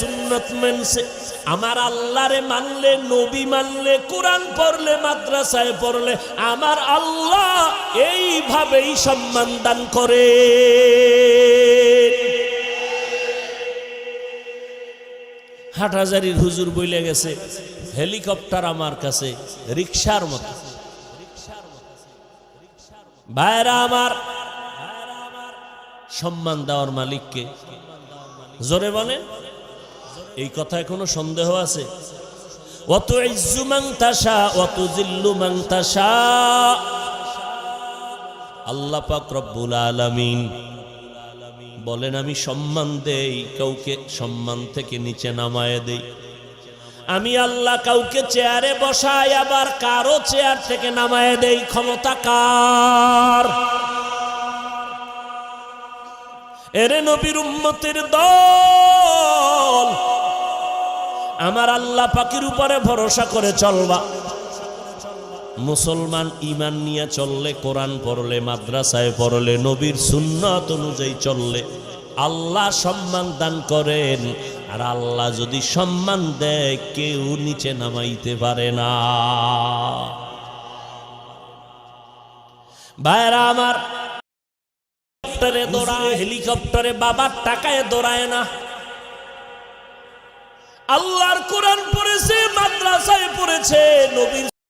সুন্নত মেনছে। আমার আল্লাহরে মানলে, নবী মানলে, কোরআন পড়লে, মাদ্রাসায় পড়লে, আমার আল্লাহ এইভাবেই সম্মান দান করে। হাটহাজারির হুজুর বইলে গেছে, হেলিকপ্টার আমার কাছে রিক্সার মতো। ভাইরা আমার, সম্মান দেওয়ার মালিককে জোরে বলেন। এই কথায় কোনো সন্দেহ আছে। অত অত আল্লাহ বলেন, আমি সম্মান দেই, কাউকে সম্মান থেকে নিচে নামায় দেই। আমি আল্লাহ কাউকে চেয়ারে বসাই, আবার কারও চেয়ার থেকে নামায় দেই। ক্ষমতা কার? এরে নবীর উম্মতের দল। আমার আল্লাহ পাকির উপরে ভরসা করে চলবা। মুসলমান ইমান নিয়ে চললে, কোরআন পড়লে, মাদ্রাসায় পড়লে, নবীর সুন্নাত অনুযায়ী চললে আল্লাহ সম্মান দান করেন। আর আল্লাহ যদি সম্মান দেয়, কেউ নিচে নামাইতে পারে না। ভাইরা আমার হেলিকপ্টারে দৌড়ায় হেলিকপ্টারে বাবার টাকায় দৌড়ায় না। আল্লাহর কোরআন পড়েছে মাদ্রাসায় পড়েছে নবীর